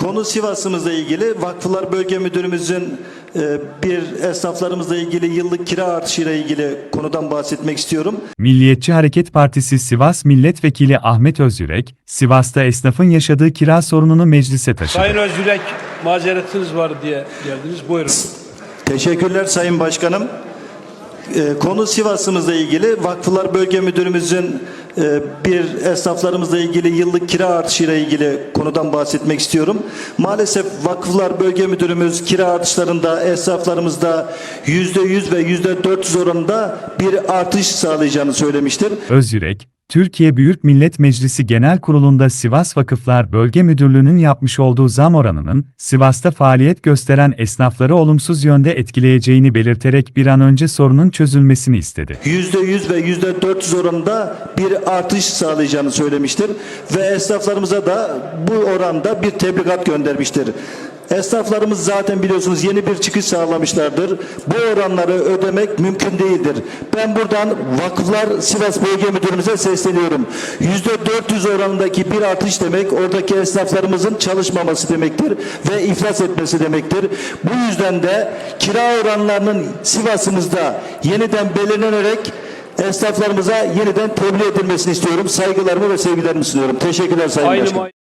Konu Sivas'ımızla ilgili Vakıflar Bölge Müdürümüzün e, bir esnaflarımızla ilgili yıllık kira artışıyla ilgili konudan bahsetmek istiyorum. Milliyetçi Hareket Partisi Sivas Milletvekili Ahmet Özyürek, Sivas'ta esnafın yaşadığı kira sorununu meclise taşıdı. Sayın Özgürek mazeretiniz var diye geldiniz. Buyurun. Teşekkürler Sayın Başkanım. E, Konu Sivas'ımızla ilgili Vakıflar Bölge Müdürümüzün bir esnaflarımızla ilgili yıllık kira artışıyla ilgili konudan bahsetmek istiyorum. Maalesef Vakıflar Bölge Müdürümüz kira artışlarında esnaflarımızda %100 ve %400 oranında bir artış sağlayacağını söylemiştir. Özyürek, Türkiye Büyük Millet Meclisi Genel Kurulu'nda Sivas Vakıflar Bölge Müdürlüğü'nün yapmış olduğu zam oranının, Sivas'ta faaliyet gösteren esnafları olumsuz yönde etkileyeceğini belirterek bir an önce sorunun çözülmesini istedi. %100 ve %400 oranında bir artış sağlayacağını söylemiştir. Ve esnaflarımıza da bu oranda bir tebligat göndermiştir. Esnaflarımız zaten biliyorsunuz yeni bir çıkış sağlamışlardır. Bu oranları ödemek mümkün değildir. Ben buradan Vakıflar Sivas Bölge Müdürümüze sesleniyorum. %400 oranındaki bir artış demek oradaki esnaflarımızın çalışmaması demektir ve iflas etmesi demektir. Bu yüzden de kira oranlarının Sivas'ımızda yeniden belirlenerek esnaflarımıza yeniden tebliğ edilmesini istiyorum. Saygılarımı ve sevgilerimi sunuyorum. Teşekkürler Sayın Aynı Başkan.